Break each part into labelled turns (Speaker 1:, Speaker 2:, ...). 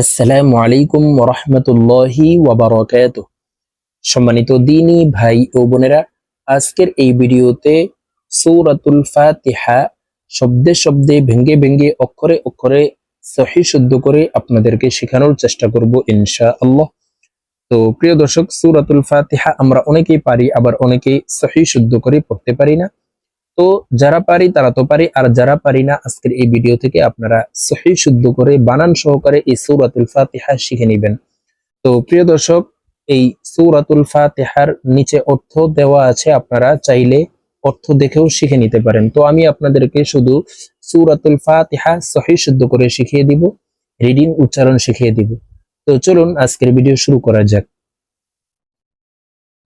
Speaker 1: আসসালামু আলাইকুম ওরহমতুল্লাহি ওয়াবারকাত সম্মানিত দিনী ভাই ও বোনেরা, আজকের এই ভিডিওতে সৌরাতুল ফাতিহা শব্দে শব্দে ভেঙ্গে ভেঙ্গে, অক্ষরে অক্ষরে, সহি শুদ্ধ করে আপনাদেরকে শেখানোর চেষ্টা করব ইনশা আল্লাহ তো প্রিয় দর্শক, সূরাতুল ফাতিহা আমরা অনেকেই পারি, আবার অনেকেই সহি শুদ্ধ করে পড়তে পারি না। তো যারা পারি, তারা তো পারি। আর যারা পারি না, আজকের এই ভিডিও থেকে আপনারা সহি শুদ্ধ করে, বানান সহকারে এই সৌরাতুল ফাতিহা শিখে নেবেন। তো প্রিয় দর্শক, এই সৌরাতুল ফাতিহার নিচে অর্থ দেওয়া আছে, আপনারা চাইলে অর্থ দেখেও শিখে নিতে পারেন। তো আমি আপনাদেরকে শুধু সৌরাতুল ফাতিহা সহি শুদ্ধ করে শিখিয়ে দিব, রিডিং, উচ্চারণ শিখিয়ে দিব। তো চলুন আজকের ভিডিও শুরু করা যাক।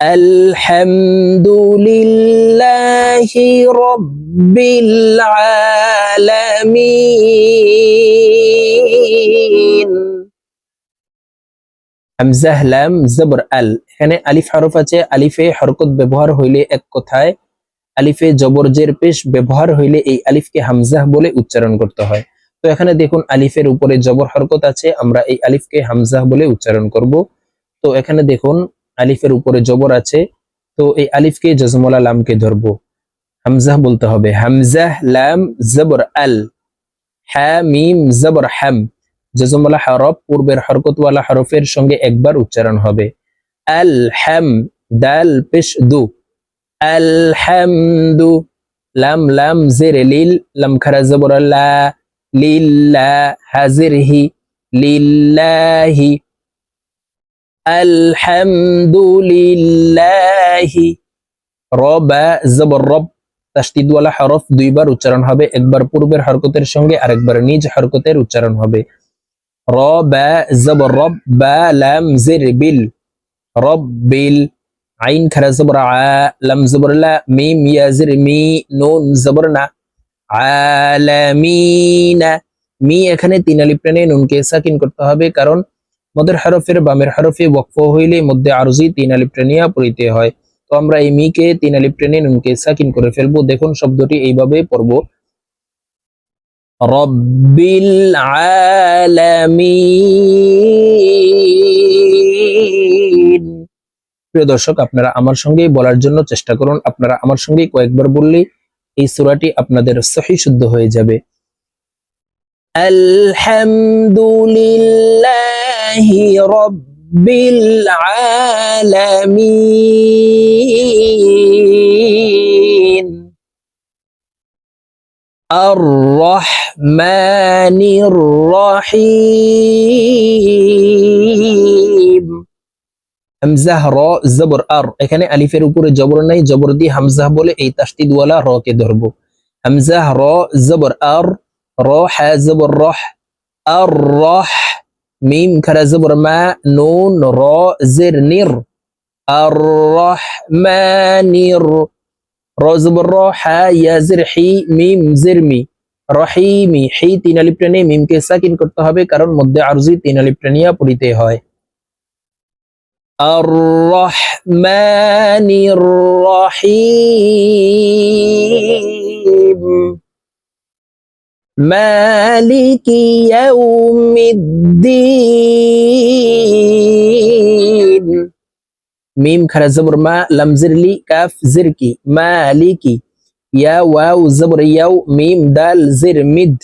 Speaker 1: الحمد لله رب العالمين হামজাহ লাম জবর আল এখানে আলিফ হরফ আছে আলিফে হরকত ব্যবহার হইলে এক কথায় আলিফে জবর জের পেশ ব্যবহার হইলে এই আলিফকে হামজাহ বলে উচ্চারণ করতে হয় তো এখানে দেখুন আলিফের উপরে জবর হরকত আছে আমরা এই আলিফকে হামজাহ বলে উচ্চারণ করব তো এখানে দেখুন আলিফের উপরে জবর আছে, তো এই আলিফকে, জজমলা লামকে ধরবো। হামজাহ বলতে হবে, হামজাহ লাম জবর আল হ্যা মিম জবর হ্যাম জজমলা হরফ, পূর্বের হরকতওয়ালা হরফের সঙ্গে একবার উচ্চারণ হবে। আল হ্যাম দাল, পেশ, দু। আল হ্যামদু লাম লাম, জের, লিল, লাম, খারা, জবর, লা, লিল্লা, হাজির, হি, লিল্লাহি। আলহামদুলিল্লাহি। রবা জবর রব। তাসদিদওয়ালা হরফ দুইবার উচ্চারণ হবে, একবার পূর্বের হরকতের সঙ্গে আরেকবার নিজ হরকতের উচ্চারণ হবে। রবা জবর রব, বা লাম জির বিল। রব্বিল আইন খারা আ, লাম জবর লা, মিম ইয়া মি, নুন জবর না। আলামিনা, মি এখানে তিন টেনে নুনকে সাকিন করতে হবে, কারণ মদের হরফের বামের হরফে ওয়াকফ হইলে মধ্যে আরজি তিন আলিফ টেনিয়া পড়িতে হয়। তো আমরা এই মিকে তিন আলিফ টেনে নুনকে সাকিন করে ফেলব। দেখুন শব্দটি এইভাবে পড়ব। রব্বিল আলামিন। প্রিয় দর্শক, আপনারা আমার সঙ্গেই বলার জন্য চেষ্টা করুন। আপনারা আমার সঙ্গে কয়েকবার বললেই এই সূরাটি আপনাদের সহি শুদ্ধ হয়ে যাবে। আলহামদুলিল্লাহি। রব্বিল আলামিন الرحمن الرحيم হামজাহ র জবর আর এখানে আলিফের উপরে জবর নাই জবর দিয়ে হামজাহ বলে এই তাসদিদওয়ালা র কে ধরবো হামজাহ র জবর আর র হা জবর রহ আর রহ ميم كرزبر ما نون را زر نير الرحمن رزبر را ح يا زر حي ميم زر مي رحيمي حي تين الپرني ميم কে ساکن করতে হবে কারণ মধ্যে আরজি তিন الپرنিয়া পড়িতে হয় الرحمن الرحيم مالك يوم الدين ميم خرا زبر ما لم زرلي كاف زركي مالكي يا واو زبر يو ميم دال زر مد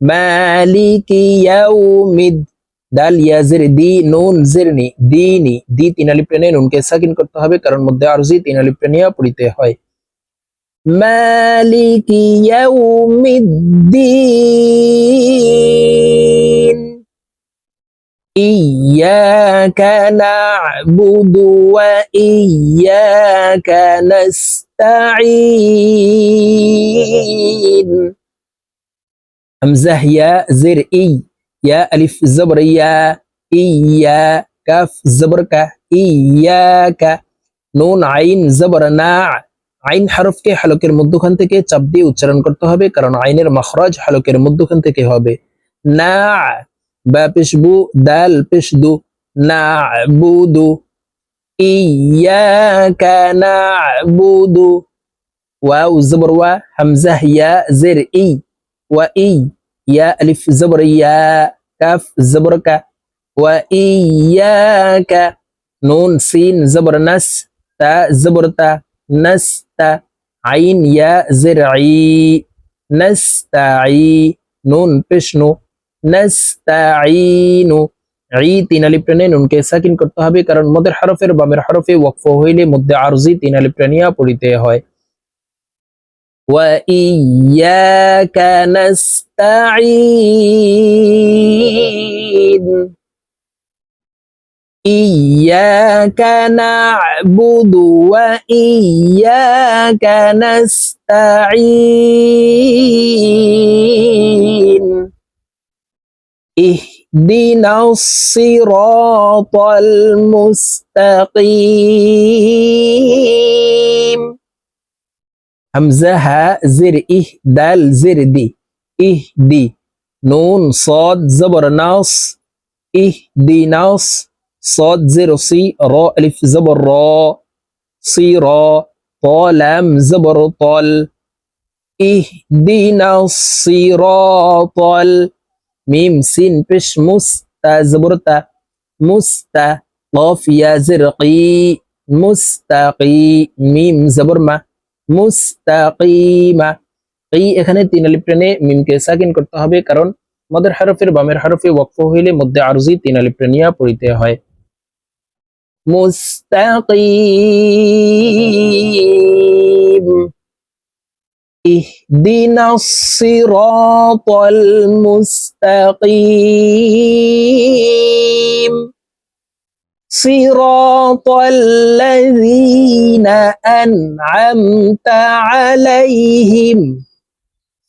Speaker 1: مالك يوم الدين দাল ইয়াজের দি নুন জেরনি দিনি দি তিন আলিফ টেনে নুনকে সাকিন করতে হবে কারণ মধ্যে আরজি তিন আলিফ টেনিয়া পড়িতে হয় مالك يوم الدين. إياك نعبد وإياك نستعين. همزة يا زر إي يا ألف زبر يا إيا كاف زبر إياك نون عين زبر ناع আইন হারফকে হালকের মধ্যখান থেকে চাপ দিয়ে উচ্চারণ করতে হবে, কারণ আইনের মাখরাজ হালকের মধ্যখান থেকে হবে। না, বা পেশবু দাল পেশদু না বুদু ইয়াকা না'বুদু ওয়াও, জবর ওয়া ইয়া, জের, ই, ওয়া ইয়া, আলিফ, জবর, ইয়া, কাফ, জবর, কা, ওয়া নুন, সিন, জবর, নাস, তা, জবর, তা নাস্তা আইন ইয়া জের ই নাস্তাই নুন পেশনু নাস্তাইনু ই তিন আলিফ টেনে নুনকে সাকিন করতে হবে কারণ মদের হরফের বামের হরফে ওয়াকফ হইলে মধ্যে আরজি তিন আলিফ টেনিয়া পড়িতে হয় وإياك نستعين إياك نعبد وإياك نستعين. اهدنا الصراط المستقيم. همزة ها زر إه دال زر دي. اهدي نون صاد زبر ناص. اهدي ناص. صاد زر صي را ألف زبر را صي را طا لام زبر طال اهدنا الصراط ال- ميم سين بش مستا زبرتا مستا قاف يا زرقي মুস্তাকি মিম জবর মা মুস্তাকিমা এই এখানে তিন আলিফ টেনে মিমকে সাকিন করতে হবে কারণ মদের হরফের বামের হরফে ওয়াকফ হইলে মধ্যে আরজি তিন আলিফ টেনিয়া পড়িতে হয় মুস্তাকিম اهدنا الصراط المستقيم صراط الذين أنعمت عليهم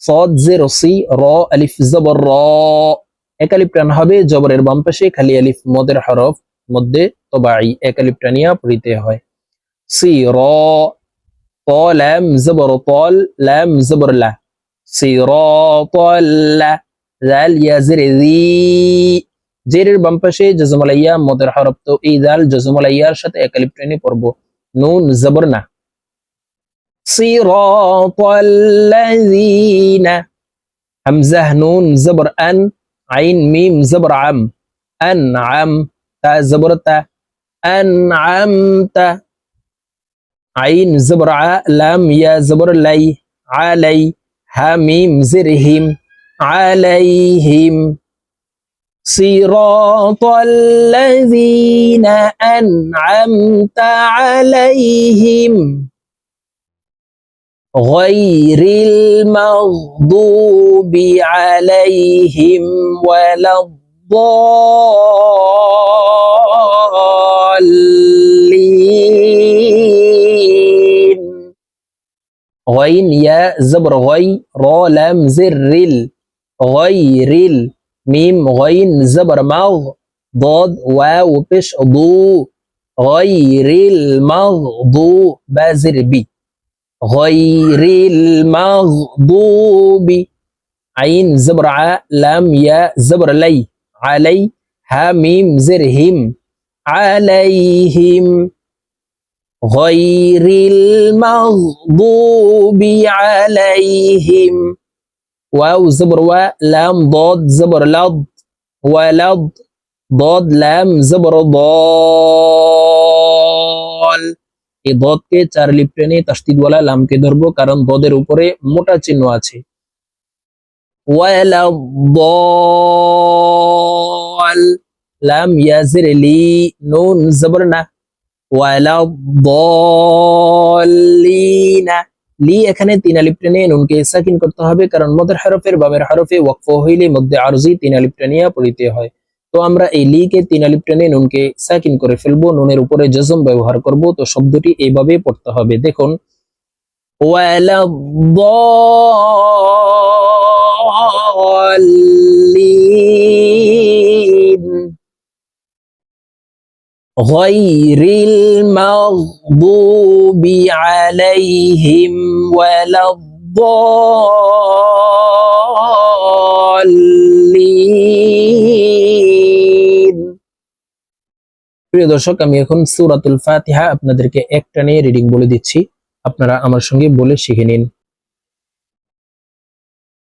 Speaker 1: صاد زيرو سي را ألف زبر را এক আলিফ টান হবে জবরের বাম পাশে খালি আলিফ মদের হরফ মধ্যে তবাই এক আলিফ টানিয়া পড়িতে হয় সি র ط لام زبر طال لام زبر لا صراط لا ذال يا زر ذي জেরের বাম পাশে জজমালাইয়া মদের হরফ তো এই দাল জজমালাইয়ার সাথে একালিপ টেনে পড়ব নুন জবর না صراط الذين همزة نون زبر أن عين ميم زبر عم أنعم تا أنعمت. عين زبر ع لام يا زبر لي علي ها ميم زرهم عليهم. صراط الذين أنعمت عليهم. غير المغضوب عليهم ولا الضالين. غين يا زبر غي را لام زر غير ال ميم غين زبر مغ. ضاد واو بش ضو. غير المغضوب بازر بي. غير المغضوب عين زبر ع لام يا زبر لي. علي ها ميم زرهم عليهم غير المغضوب عليهم واو زبر و لام ضاد زبر لض ولض ضاد لام زبر ضال এই দদকে চার লিপ টেনে তাস্তিদওয়ালা লামকে ধরবো কারণ দদের উপরে মোটা চিহ্ন আছে ওয়ালাদ লাম ইয়াজির লি নুন জবর না ওয়ালাদ্দাল্লিনা লি এখানে তিন আলিফ টেনে নুনকে সাকিন করতে হবে, কারণ মদের হরফের বামের হরফে ওয়াকফ হইলে মধ্যে আরজি তিন আলিফ টেনিয়া পড়িতে হয়। তো আমরা এই লি কে তিন আলিফ টেনে নুনকে সাকিন করে ফেলব, নুনের উপরে জজম ব্যবহার করব, তো শব্দটি এইভাবে পড়তে হবে। দেখুন ওয়ালাদ্দাল্লিন غير المغضوب عليهم ولا الضالين প্রিয় দর্শক আমি এখন সূরাতুল ফাতিহা আপনাদেরকে একটা নিয়ে রিডিং বলে দিচ্ছি আপনারা আমার সঙ্গে বলে শিখে নিন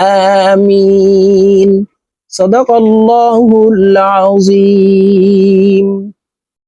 Speaker 1: آمين. صدق الله العظيم.